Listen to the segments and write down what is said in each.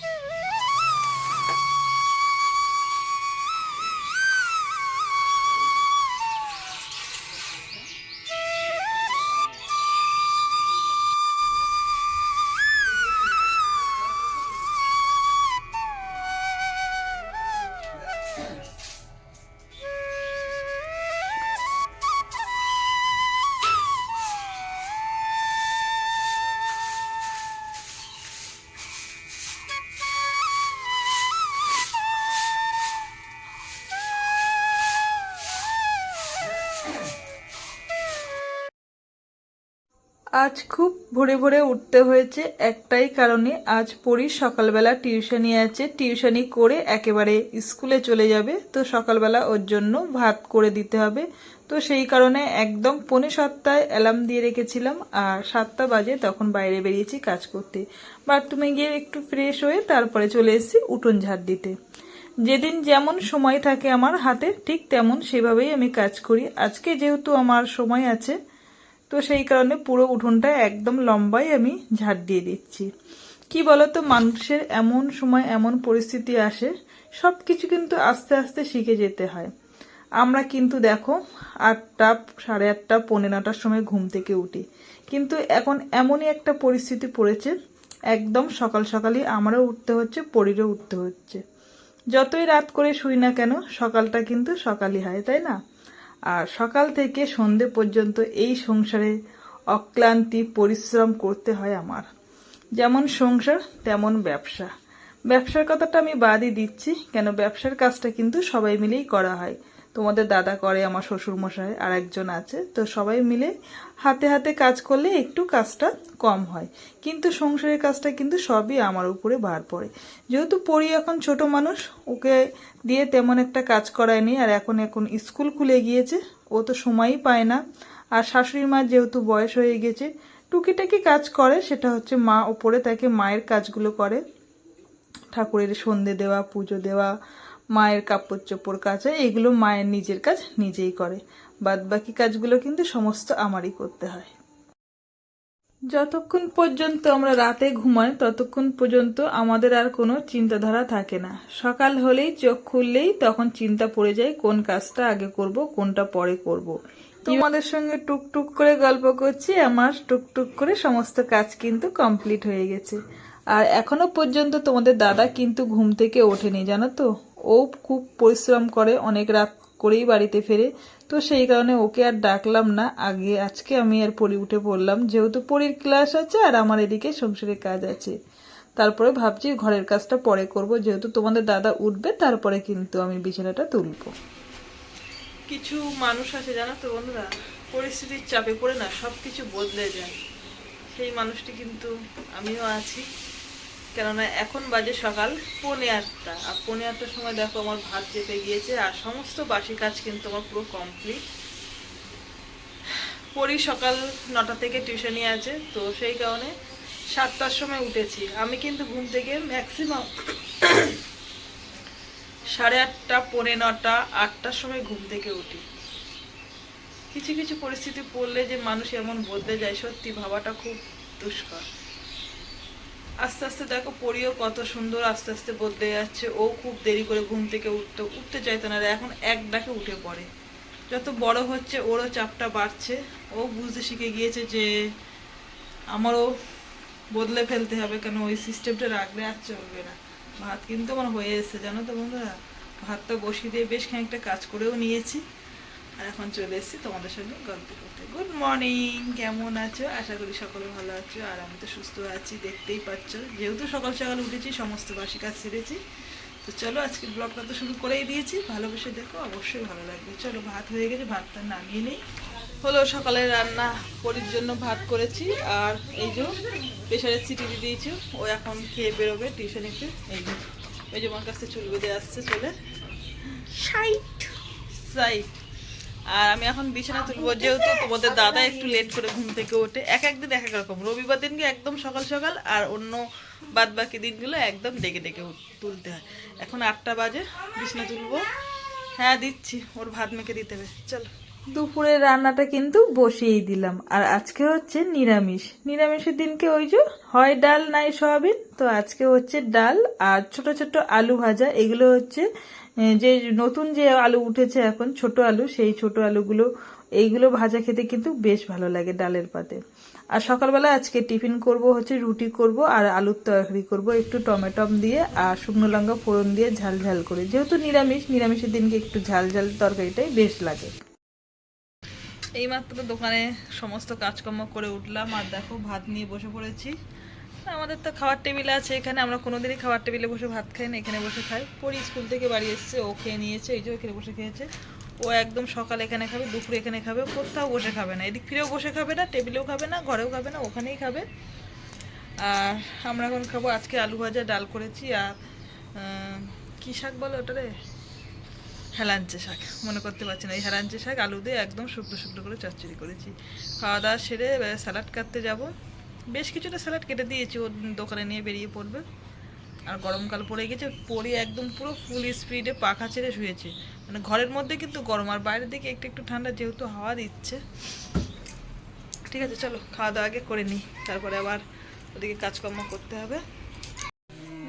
Yeah. আজ খুব ভোরে ভোরে উঠতে হয়েছে একটাই কারণে আজ পড়ি সকালবেলা টিউশনি আছে, টিউশনি করে একেবারে স্কুলে চলে যাবে। তো সকালবেলা ওর জন্য ভাত করে দিতে হবে। তো সেই কারণে একদম পৌনে সাতটায় অ্যালার্ম দিয়ে রেখেছিলাম আর সাতটা বাজে তখন বাইরে বেরিয়েছি কাজ করতে। বাথরুমে গিয়ে একটু ফ্রেশ হয়ে তারপরে চলে এসেছি উঠোন ঝাড় দিতে। যেদিন যেমন সময় থাকে আমার হাতে, ঠিক তেমন সেভাবেই আমি কাজ করি। আজকে যেহেতু আমার সময় আছে তো সেই কারণে পুরো উঠোনটা একদম লম্বাই আমি ঝাড় দিয়ে দিচ্ছি। কি বলতো, মানুষের এমন সময় এমন পরিস্থিতি আসে সব কিছু কিন্তু আস্তে আস্তে শিখে যেতে হয়। আমরা কিন্তু দেখো, আটটা, সাড়ে আটটা, পৌনে নটার সময় ঘুম থেকে উঠি। কিন্তু এখন এমনই একটা পরিস্থিতি পড়েছে, একদম সকাল সকালই আমারও উঠতে হচ্ছে, পরিরও উঠতে হচ্ছে। যতই রাত করে শুই না কেন, সকালটা কিন্তু সকালই হয়, তাই না? আর সকাল থেকে সন্ধে পর্যন্ত এই সংসারে অক্লান্তি, পরিশ্রম করতে হয় আমার। যেমন সংসার, তেমন ব্যবসা। ব্যবসার কথাটা আমি বাদই দিচ্ছি, কেন ব্যবসার কাজটা কিন্তু সবাই মিলেই করা হয়। তোমাদের দাদা করে, আমার শ্বশুর মশাই আর একজন আছে। তো সবাই মিলে হাতে হাতে কাজ করলে একটু কাজটা কম হয়। কিন্তু সংসারের কাজটা কিন্তু সবই আমার উপরে ভার পড়ে। যেহেতু পড়ি এখন ছোট মানুষ, ওকে দিয়ে তেমন একটা কাজ করায়নি আর এখন এখন স্কুল খুলে গিয়েছে, ও তো সময়ই পায় না। আর শাশুড়ি মা যেহেতু বয়স হয়ে গেছে, টুকিটাকি কাজ করে, সেটা হচ্ছে মা ওপরে তাকে মায়ের কাজগুলো করে। ঠাকুরের সন্ধে দেওয়া, পুজো দেওয়া মায়ের কাপড় চোপড় কাচা এগুলো মায়ের নিজের কাজ, নিজেই করে। বাদ বাকি কাজগুলো কিন্তু সমস্ত আমারই করতে হয়। যতক্ষণ পর্যন্ত আমরা রাতে ঘুমাই, ততক্ষণ পর্যন্ত আমাদের আর কোনো চিন্তাধারা থাকে না। সকাল হলেই চোখ খুললেই তখন চিন্তা পড়ে যায়, কোন কাজটা আগে করব, কোনটা পরে করব। তোমাদের সঙ্গে টুকটুক করে গল্প করছি, আমার টুকটুক করে সমস্ত কাজ কিন্তু কমপ্লিট হয়ে গেছে। আর এখনও পর্যন্ত তোমাদের দাদা কিন্তু ঘুম থেকে ওঠেনি, জানো তো? ও খুব পরিশ্রম করে, অনেক রাত করেই বাড়িতে ফেরে। তো সেই কারণে ওকে আর ডাকলাম না। আগে, আজকে আমি আর পরি উঠে পড়লাম। যেহেতু পরীর ক্লাস আছে আর আমার এদিকে সংসারের কাজ আছে। তারপরে ভাবছি ঘরের কাজটা পরে করব। যেহেতু তোমাদের দাদা উঠবে, তারপরে কিন্তু আমি বিছানাটা তুলবো। কিছু মানুষ আছে, জানো তো বন্ধুরা? পরিস্থিতির চাপে পড়ে না সব কিছু বদলে যায়। সেই মানুষটি কিন্তু আমিও আছি। কেননা এখন বাজে সকাল পৌনে আটটা। আর পৌনে আটটার সময় দেখো আমার ভাত চেপে গিয়েছে, আর সমস্ত বাসি কাজ কিন্তু আমার পুরো কমপ্লিট পরি সকাল নটা থেকে টিউশনি আছে, তো সেই কারণে সাতটার সময় উঠেছি। আমি কিন্তু ঘুম থেকে ম্যাক্সিমাম সাড়ে আটটা, পৌনে নটা, আটটার সময় ঘুম থেকে উঠি। কিছু কিছু পরিস্থিতি পড়লে যে মানুষ এমন বদলে যায়, সত্যি ভাবাটা খুব দুষ্কর। আস্তে আস্তে দেখো পরিও কত সুন্দর আস্তে আস্তে বদলে যাচ্ছে। ও খুব দেরি করে ঘুম থেকে উঠতো, উঠতে চাইতো না এখন এক ডাকে উঠে পড়ে। যত বড় হচ্ছে, ওরও চাপটা বাড়ছে। ও বুঝতে শিখে গিয়েছে যে আমারও বদলে ফেলতে হবে, কেন ওই সিস্টেমটা রাখলে আর চলবে না। ভাত কিন্তু আমার হয়ে এসেছে, জানো তো বন্ধুরা? ভাতটা বসিয়ে দিয়ে বেশ খানিকটা কাজ করেও নিয়েছি। আর এখন চলে এসেছি তোমাদের সঙ্গে গল্প করতে। গুড মর্নিং কেমন আছো? আশা করি সকলে ভালো আছো আর আমি তো সুস্থ আছি দেখতেই পাচ্ছ। যেহেতু সকাল সকাল উঠেছি সমস্ত বাসি কাজ সেরেছি। তো চলো আজকে ব্লগটা তো শুরু করেই দিয়েছি। ভালোবেসে দেখো অবশ্যই ভালো লাগবে। চলো ভাত হয়ে গেছে ভাতটা নামিয়ে নেই। হলো সকালে রান্না পরির জন্য ভাত করেছি। আর এই যে প্রেশারের সিটি দিয়ে দিয়েছি ও এখন খেয়ে বেরোবে টিউশনিতে এই যে ওই যে আমার কাছে চুল বেঁধে আসছে চলে। সাইট সাইট আর আমি এখন বিছানা তুলবো যেহেতু তোমাদের দাদা একটু লেট করে ঘুম থেকে ওঠে। এক একদিন এক এক রকম রবিবার দিনকে একদম সকাল সকাল আর অন্য বাদ বাকি দিনগুলো একদম ডেকে ডেকে তুলতে হয়। এখন আটটা বাজে বিছানা তুলবো। হ্যাঁ দিচ্ছি। ওর ভাত মেখে দিতে হবে। চলো। দুপুরের রান্নাটা কিন্তু বসিয়েই দিলাম। আর আজকে হচ্ছে নিরামিষ। নিরামিষের দিনকে ওই যে হয় ডাল নাই সয়াবিন। তো আজকে হচ্ছে ডাল আর ছোট ছোট আলু ভাজা। এগুলো হচ্ছে যে নতুন যে আলু উঠেছে এখন, ছোট আলু, সেই ছোট আলুগুলো, এইগুলো ভাজা খেতে কিন্তু বেশ ভালো লাগে ডালের পাতে। আর সকালবেলা আজকে টিফিন করব, হচ্ছে রুটি করব আর আলুর তরকারি করব, একটু টমেটম দিয়ে আর শুকনো লঙ্কা ফোড়ন দিয়ে ঝাল ঝাল করে। যেহেতু নিরামিষ, নিরামিষের দিনকে একটু ঝাল ঝাল তরকারিটাই বেশ লাগে। এইমাত্র দোকানে সমস্ত কাজকর্ম করে উঠলাম আর দেখো, ভাত নিয়ে বসে পড়েছি। আমাদের তো খাওয়ার টেবিল আছে, এখানে আমরা কোনোদিনই খাওয়ার টেবিলে বসে ভাত খাই না, এখানে বসে খাই। পরি স্কুল থেকে বাড়ি এসছে, ও খেয়ে নিয়েছে, এই যে এখানে বসে খেয়েছে। ও একদম সকাল এখানে খাবে, দুপুরে এখানে খাবে কোথাও বসে খাবে না। এদিক ফিরেও বসে খাবে না, টেবিলেও খাবে না, ঘরেও খাবে না, ওখানেই খাবে। আর আমরা এখন খাব, আজকে আলু ভাজা, ডাল করেছি, আর কী শাক বলে ওটা রে? হেলাঞ্চে শাক, মনে করতে পারছি না। এই হেলাঞ্চে শাক আলু দিয়ে একদম শুকনো শুকনো করে চচ্চড়ি করেছি। খাওয়া দাওয়া সেরে স্যালাড কাটতে যাব। বেশ কিছুটা স্যালাড কেটে দিয়েছি ওর দোকানে নিয়ে বেরিয়ে পড়বে। আর গরমকাল পড়ে গেছে পরে একদম পুরো ফুল স্পিডে পাখা ছেড়ে শুয়েছে। মানে ঘরের মধ্যে কিন্তু গরম, আর বাইরের দিকে একটু একটু ঠান্ডা যেহেতু হাওয়া দিচ্ছে। ঠিক আছে, চলো, খাওয়া দাওয়া আগে করে নিই, তারপরে আবার ওদিকে কাজকর্ম করতে হবে।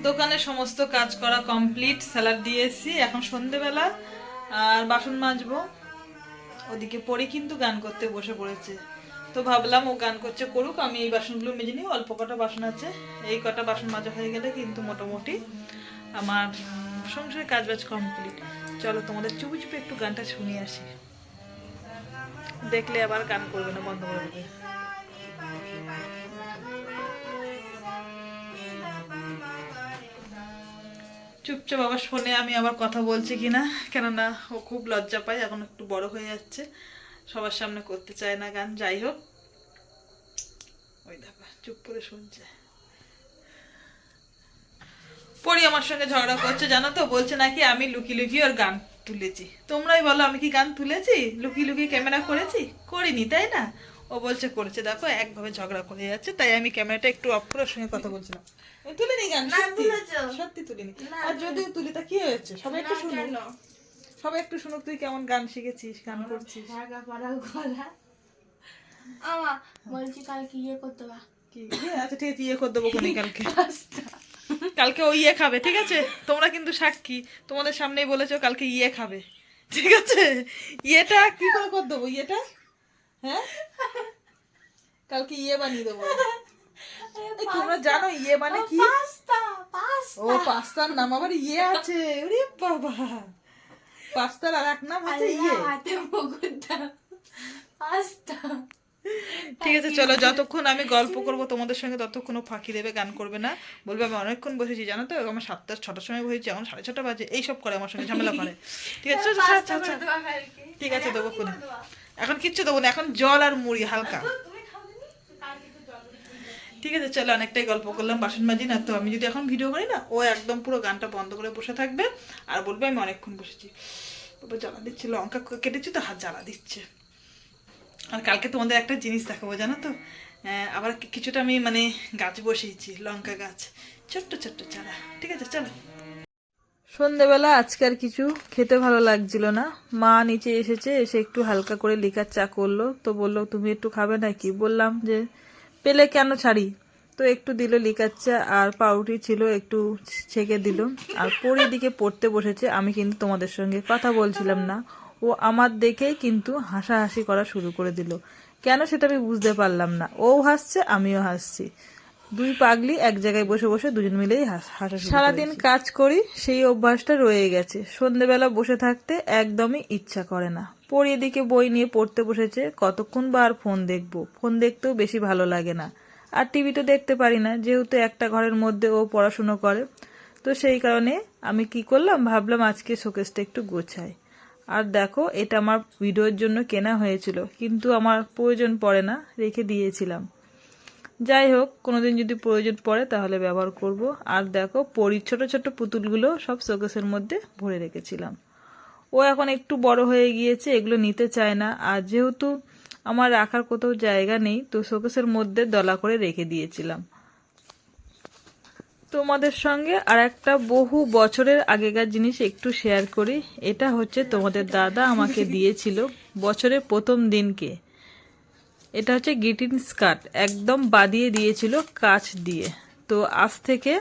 দোকানে সমস্ত কাজ করা কমপ্লিট স্যালাড দিয়ে এসেছি এখন সন্ধেবেলা, আর বাসন মাজবো। ওদিকে পরে কিন্তু গান করতে বসে পড়েছে। তো ভাবলাম ও গান করছে, করুক, আমি এই বাসনগুলো মেজে নিই, অল্প কটা বাসন আছে। এই কটা বাসন মাজা হয়ে গেলে কিন্তু মোটামুটি আমার সংসারের কাজ বাজ কমপ্লিট চলো তোমাদের চুপি চুপি একটু গানটা শুনিয়ে আসি। দেখলে আবার গান করবে না, বন্ধ করে দেবে। চুপচাপ আবার শোনে আমি আবার কথা বলছি কিনা, কেননা ও খুব লজ্জা পায়, এখন একটু বড় হয়ে যাচ্ছে। সবার সামনে করতে চায় না গান যাই হোক। ওই দেখো চুপ করে শুনছে। পরি আমার সঙ্গে ঝগড়া করছে জানো তো? বলছে নাকি আমি লুকি লুকি ওর গান তুলেছি। তোমরাই বলো আমি কি গান তুলেছি? লুকি লুকি ক্যামেরা করেছি? করিনি তাই না? ও বলছে করেছে। দেখো একভাবে ঝগড়া করে যাচ্ছে তাই আমি ক্যামেরাটা একটু অফ করে সঙ্গে কথা বলছিলাম। তুলিনি গান সত্যি? তুলিনি। আর যদিও তুলি তা কি হয়েছে? সবাই একটু শুনুক সবাই একটু শুনুক তুই কেমন গান শিখেছিস গান করছিস? গলা আমা বলছি কালকে ইয়ে করতে বা। কি? আচ্ছা ঠিক আছে ইয়ে করে দেবো কোনি কালকে। কালকে ও ইয়ে খাবে ঠিক আছে? তোমরা কিন্তু সাক্ষী তোমাদের সামনেই বলেছ কালকে ইয়ে খাবে ঠিক আছে? ইয়েটা কি করে করে দেবো ইয়েটা? হ্যাঁ? কালকে ইয়ে বানিয়ে দেবো। তোমরা জানো ইয়ে মানে কি? পাস্তা পাস্তা ও পাস্তার নাম আবার ইয়ে আছে। ওরে বাবা। পাস্তার আর এক নাম আছে ইয়ে। হাতে মুকুটটা। পাস্তা ঠিক আছে চলো যতক্ষণ আমি গল্প করব তোমাদের সঙ্গে ততক্ষণ ও ফাঁকি দেবে গান করবে না। বলবে আমি অনেকক্ষণ বসেছি জানো তো? আমার সাতটা ছটার সময় বসেছি এখন সাড়ে ছটা বাজে এইসব করে আমার সঙ্গে ঝামেলা করে। ঠিক আছে ঠিক আছে দেবো এখন কিচ্ছু দেবো না এখন জল আর মুড়ি হালকা। ঠিক আছে, চলো অনেকটাই গল্প করলাম, বাসন মাজি না তো, আমি যদি এখন ভিডিও করি না, ও একদম পুরো গানটা বন্ধ করে বসে থাকবে, আর বলবে আমি অনেকক্ষণ বসেছি। বাবা জ্বালা দিচ্ছে, লঙ্কা কেটেছি তো, হাত জ্বালা দিচ্ছে। আর কালকে তোমাদের একটা জিনিস দেখাবো, জানো তো? আবার কিছুটা আমি মানে গাছ বসিয়েছি, লঙ্কা গাছ। ছোট্ট ছোট্ট চারা, ঠিক আছে, চলো। সন্ধেবেলা আজকে আর কিছু খেতে ভালো লাগছিল না। মা নিচে এসেছে, এসে একটু হালকা করে লিকার চা করল, তো বলল, তুমি একটু খাবে নাকি? বললাম যে পেলে কেন ছাড়ি? তো একটু দিল লিকার চা আর পাউরুটি ছিল একটু ছেঁকে দিল। আর পরে দিকে পড়তে বসেছে আমি কিন্তু তোমাদের সঙ্গে কথা বলছিলাম না। ও আমার দেখেই কিন্তু হাসাহাসি করা শুরু করে দিল। কেন সেটা আমি বুঝতে পারলাম না। ও হাসছে আমিও হাসছি। দুই পাগলি এক জায়গায় বসে বসে দুজন মিলেই হাস- হাসা সারাদিন কাজ করি সেই অভ্যাসটা রয়ে গেছে। সন্ধেবেলা বসে থাকতে একদমই ইচ্ছা করে না। পড়ি এদিকে বই নিয়ে পড়তে বসেছে। কতক্ষণ বা আর ফোন দেখব? ফোন দেখতেও বেশি ভালো লাগে না। আর টিভি তো দেখতে পারি না, যেহেতু একটা ঘরের মধ্যে ও পড়াশুনো করে। তো সেই কারণে আমি কি করলাম? ভাবলাম আজকে শোকেসটা একটু গোছাই। আর দেখো, এটা আমার ভিডিওর জন্য কেনা হয়েছিল, কিন্তু আমার প্রয়োজন পড়ে না, রেখে দিয়েছিলাম। যাই হোক, কোনোদিন যদি প্রয়োজন পড়ে তাহলে ব্যবহার করব। আর দেখো পরি ছোট ছোট পুতুলগুলো সব শোকেসের মধ্যে ভরে রেখেছিলাম। ও এখন একটু বড় হয়ে গিয়েছে, এগুলো নিতে চায় না। আর যেহেতু আমার রাখার কোথাও জায়গা নেই, তো শোকেসের মধ্যে দলা করে রেখে দিয়েছিলাম। তোমাদের সঙ্গে আর একটা বহু বছরের আগেকার জিনিস একটু শেয়ার করি। এটা হচ্ছে তোমাদের দাদা আমাকে দিয়েছিল বছরের প্রথম দিনকে। এটা হচ্ছে গ্রিটিং স্কার্ট, একদম বাদিয়ে দিয়েছিল কাচ দিয়ে। তো আজ থেকে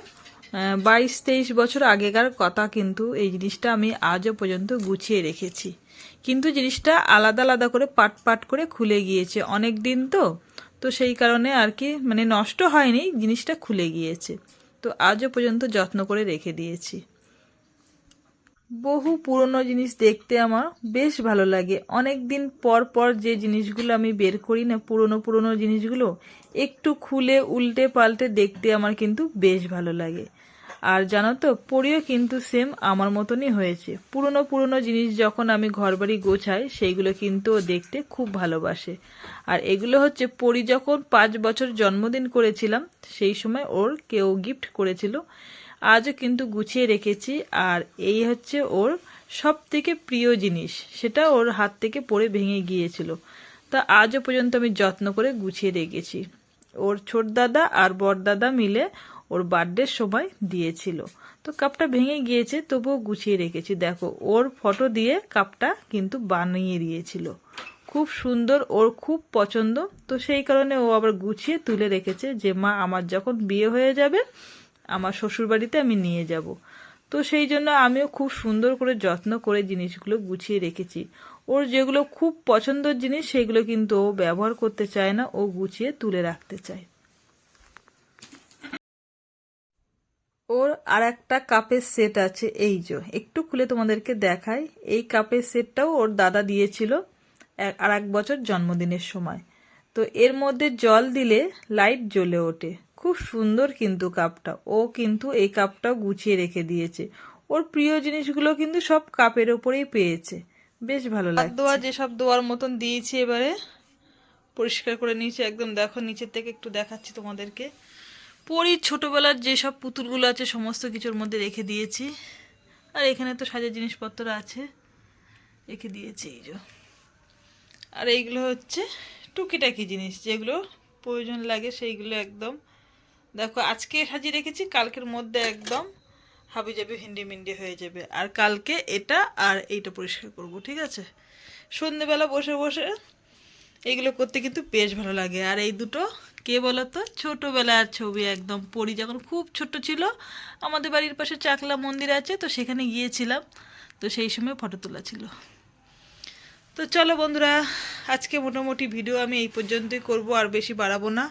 বাইশ তেইশ বছর আগেকার কথা কিন্তু এই জিনিসটা আমি আজও পর্যন্ত গুছিয়ে রেখেছি। কিন্তু জিনিসটা আলাদা আলাদা করে পাট পাট করে খুলে গিয়েছে অনেক দিন তো। তো সেই কারণে আর কি মানে নষ্ট হয়নি, জিনিসটা খুলে গিয়েছে। তো আজও পর্যন্ত যত্ন করে রেখে দিয়েছি। বহু পুরনো জিনিস দেখতে আমার বেশ ভালো লাগে। অনেক দিন পর পর যে জিনিসগুলো আমি বের করি না, পুরনো পুরনো জিনিসগুলো, একটু খুলে, উল্টে পাল্টে দেখতে আমার কিন্তু বেশ ভালো লাগে। আর জানো তো, পরিও কিন্তু সেম আমার মতনই হয়েছে। পুরনো পুরনো জিনিস যখন আমি ঘরবাড়ি গোছাই, সেইগুলো কিন্তু দেখতে খুব ভালোবাসে। আর এগুলো হচ্ছে, পরি যখন পাঁচ বছর জন্মদিন করেছিলাম, সেই সময় ওর কেউ গিফট করেছিল। আজও কিন্তু গুছিয়ে রেখেছি। আর এই হচ্ছে ওর সব থেকে প্রিয় জিনিস। সেটা ওর হাত থেকে পড়ে ভেঙে গিয়েছিল। তা আজও পর্যন্ত আমি যত্ন করে গুছিয়ে রেখেছি। ওর ছোট দাদা আর বড় দাদা মিলে ওর বার্থডের সময় দিয়েছিল। তো কাপটা ভেঙে গিয়েছে, তবুও গুছিয়ে রেখেছি। দেখো, ওর ফটো দিয়ে কাপটা কিন্তু বানিয়ে দিয়েছিল। খুব সুন্দর, ওর খুব পছন্দ। তো সেই কারণে ও আবার গুছিয়ে তুলে রেখেছে যে, মা, আমার যখন বিয়ে হয়ে যাবে আমার শ্বশুরবাড়িতে আমি নিয়ে যাব। তো সেই জন্য আমিও খুব সুন্দর করে যত্ন করে জিনিসগুলো গুছিয়ে রেখেছি। ওর যেগুলো খুব পছন্দের জিনিস, সেগুলো কিন্তু ও ব্যবহার করতে চায় না, ও গুছিয়ে তুলে রাখতে চায়। ওর আর একটা কাপের সেট আছে, এই যে, একটু খুলে তোমাদেরকে দেখাই। এই কাপের সেটটাও ওর দাদা দিয়েছিল আর এক বছর জন্মদিনের সময়। তো এর মধ্যে জল দিলে লাইট জ্বলে ওঠে। খুব সুন্দর কিন্তু কাপটা। ও কিন্তু এই কাপটাও গুছিয়ে রেখে দিয়েছে। ওর প্রিয় জিনিসগুলো কিন্তু সব কাপের ওপরেই পেয়েছে। বেশ ভালো লাগে দোয়া যেসব দোয়ার মতন দিয়েছি এবারে পরিষ্কার করে নিয়েছি। একদম দেখো নিচের থেকে একটু দেখাচ্ছি তোমাদেরকে। পরীর ছোটবেলার যেসব পুতুলগুলো আছে সমস্ত কিছুর মধ্যে রেখে দিয়েছি। আর এখানে তো সাজার জিনিসপত্র আছে। রেখে দিয়েছি এই যে। আর এইগুলো হচ্ছে টুকিটাকি জিনিস। যেগুলো প্রয়োজন লাগে সেইগুলো একদম দেখো, আজকে সাজিয়ে রেখেছি, কালকের মধ্যে একদম হাবি যাবে হিন্দি মিন্ডি হয়ে যাবে। আর কালকে এটা আর এইটা পরিষ্কার করব, ঠিক আছে? সন্ধেবেলা বসে বসে এইগুলো করতে কিন্তু বেশ ভালো লাগে। আর এই দুটো, কে বলো তো ছোটোবেলার ছবি একদম পড়ি। যখন খুব ছোট ছিল, আমাদের বাড়ির পাশে চাকলা মন্দির আছে, তো সেখানে গিয়েছিলাম। তো সেই সময় ফটো তোলা ছিল। তো চলো বন্ধুরা, আজকে মোটামুটি ভিডিও আমি এই পর্যন্তই করব, আর বেশি বাড়াবো না।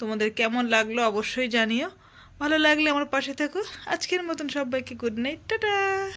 তোমাদের কেমন লাগল অবশ্যই জানিও। ভালো লাগলে আমার পাশে থাকো। আজকের মতন সবাইকে গুড নাইট টাটা!